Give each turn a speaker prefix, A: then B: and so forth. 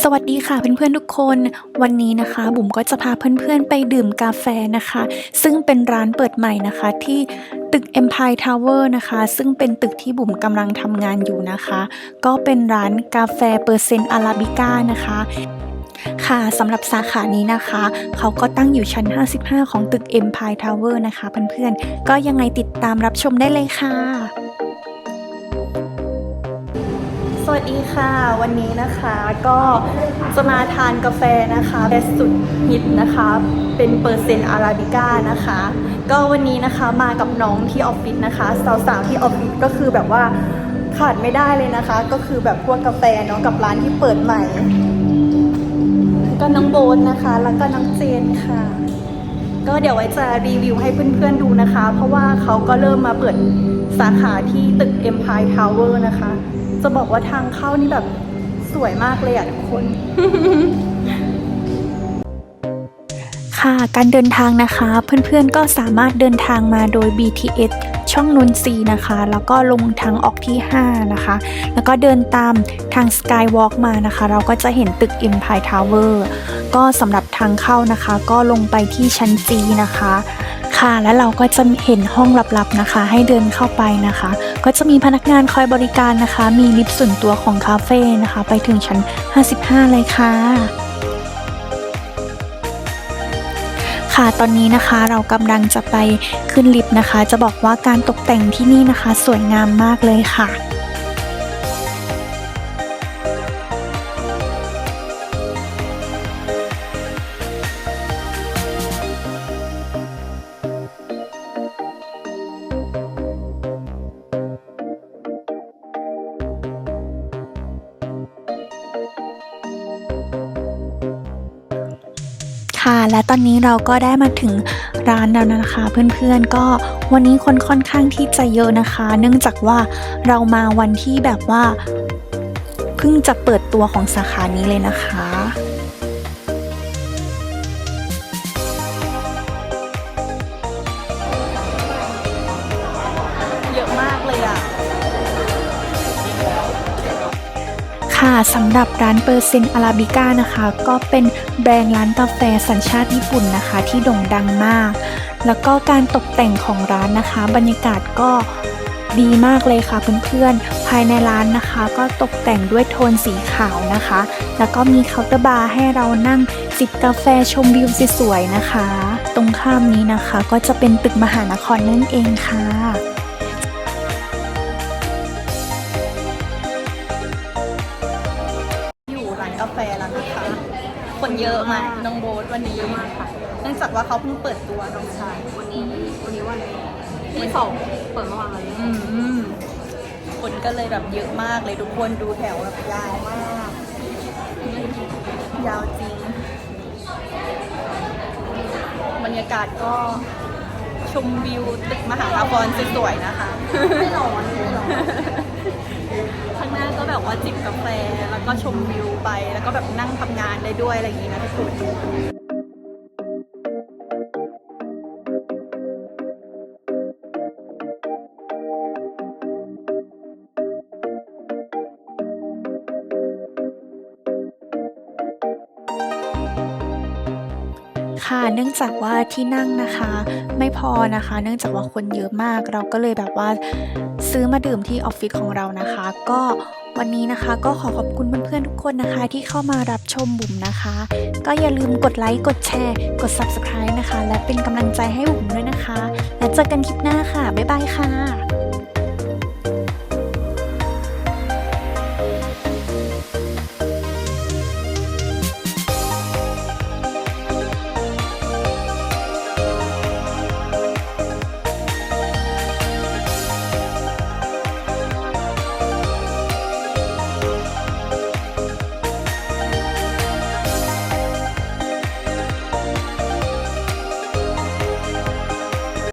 A: สวัสดีค่ะเพื่อนๆทุกคน วันนี้นะคะ บุ๋มก็จะพาเพื่อนๆไปดื่มกาแฟนะคะ ซึ่งเป็นร้านเปิดใหม่นะคะที่ตึก Empire Tower นะคะ ซึ่งเป็นตึกที่บุ๋มกำลังทำงานอยู่นะคะ ก็เป็นร้านกาแฟเปอร์เซนต์อาราบิก้านะคะค่ะสำหรับสาขานี้นะคะ เขาก็ตั้งอยู่ชั้น 55 ของตึก Empire Tower นะคะเพื่อนๆ ก็ยังไงติดตามรับชมได้เลยค่ะ สวัสดีค่ะ วันนี้นะคะก็จะมาทานกาแฟนะคะเบสสุดฮิตนะคะ เป็นเปอร์เซนต์อาราบิก้านะคะ ก็วันนี้นะคะมากับน้องที่ออฟฟิศนะคะ สาวๆที่ออฟฟิศก็คือแบบว่าขาดไม่ได้เลยนะคะ ก็คือแบบพวกกาแฟเนาะกับร้านที่เปิดใหม่ก็น้องโบนนะคะ แล้วก็น้องเจนค่ะ ก็เดี๋ยวไว้จะรีวิวให้เพื่อนๆดูนะคะ เพราะว่าเขาก็เริ่มมาเปิดสาขาที่ตึก Empire Tower นะคะ จะบอกว่าทางเข้านี่แบบสวยมากเลยอะทุกคน ค่ะการเดินทางนะคะ เพื่อนๆก็สามารถเดินทางมาโดย BTS ช่องนนทรีนะคะ แล้วก็ลงทางออกที่ 5 นะคะ แล้วก็เดินตามทาง Skywalk มานะคะ เราก็จะเห็นตึก Empire Tower ก็สำหรับทางเข้านะคะ ก็ลงไปที่ชั้นจีนะคะ ค่ะ แล้วเราก็จะเห็นห้องลับๆนะคะ ให้เดินเข้าไปนะคะ ก็จะมีพนักงานคอยบริการนะคะ มีลิฟต์ส่วนตัวของคาเฟ่นะคะ ไปถึงชั้น 55 เลยค่ะค่ะตอนนี้นะคะเรากำลังจะไปขึ้นลิฟต์นะคะ จะบอกว่าการตกแต่งที่นี่นะคะ สวยงามมากเลยค่ะ ค่ะ และตอนนี้เราก็ได้มาถึงร้านแล้วนะคะ เพื่อนๆก็วันนี้คนค่อนข้างที่จะเยอะนะคะ เนื่องจากว่าเรามาวันที่แบบว่าเพิ่งจะเปิดตัวของสาขานี้เลยนะคะ ค่ะสำหรับร้านเปอร์เซนต์อาราบิก้านะคะ ก็เป็นแบรนด์ร้านกาแฟสัญชาติญี่ปุ่นนะคะ ที่โด่งดังมาก แล้วก็การตกแต่งของร้านนะคะ บรรยากาศก็ดีมากเลยค่ะเพื่อนๆ ภายในร้านนะคะ ก็ตกแต่งด้วยโทนสีขาวนะคะ แล้วก็มีเคาน์เตอร์บาร์ให้เรานั่งจิบกาแฟชมวิวสวยๆนะคะ ตรงข้ามนี้นะคะก็จะเป็นตึกมหานครนั่นเองค่ะ นะคะคนเยอะมากน้องโบ๊ทวันนี้เยอะมากค่ะเนื่องจากว่าเขาเพิ่งเปิดตัวน้องชาย
B: วันนี้วันนี้วันที่สองเปิดเมื่อวานเลย
A: อืมคนก็เลยแบบเยอะมากเลยทุกคนดูแถวแบบยาวมาก ยาวจริง บรรยากาศก็ชมวิวตึกมหานครสวยๆนะคะ
B: ไม่ร้อนไม่ร้อน
A: ข้างหน้าก็แบบว่าจิบกาแฟแล้วก็ชมวิวไป แล้วก็แบบนั่งทำงานได้ด้วยอะไรอย่างนี้นะทุกคน ค่ะ เนื่องจากว่าที่นั่งนะคะ ไม่พอนะคะ เนื่องจากว่าคนเยอะมาก เราก็เลยแบบว่าซื้อมาดื่มที่ออฟฟิศของเรานะคะ ก็วันนี้นะคะก็ขอขอบคุณเพื่อนๆทุกคนนะคะ ที่เข้ามารับชมบุ๋มนะคะ ก็อย่าลืมกดไลค์กดแชร์ กด Subscribe นะคะ และเป็นกำลังใจให้บุ๋มด้วยนะคะ แล้วเจอกันคลิปหน้าค่ะ บ๊ายบายค่ะ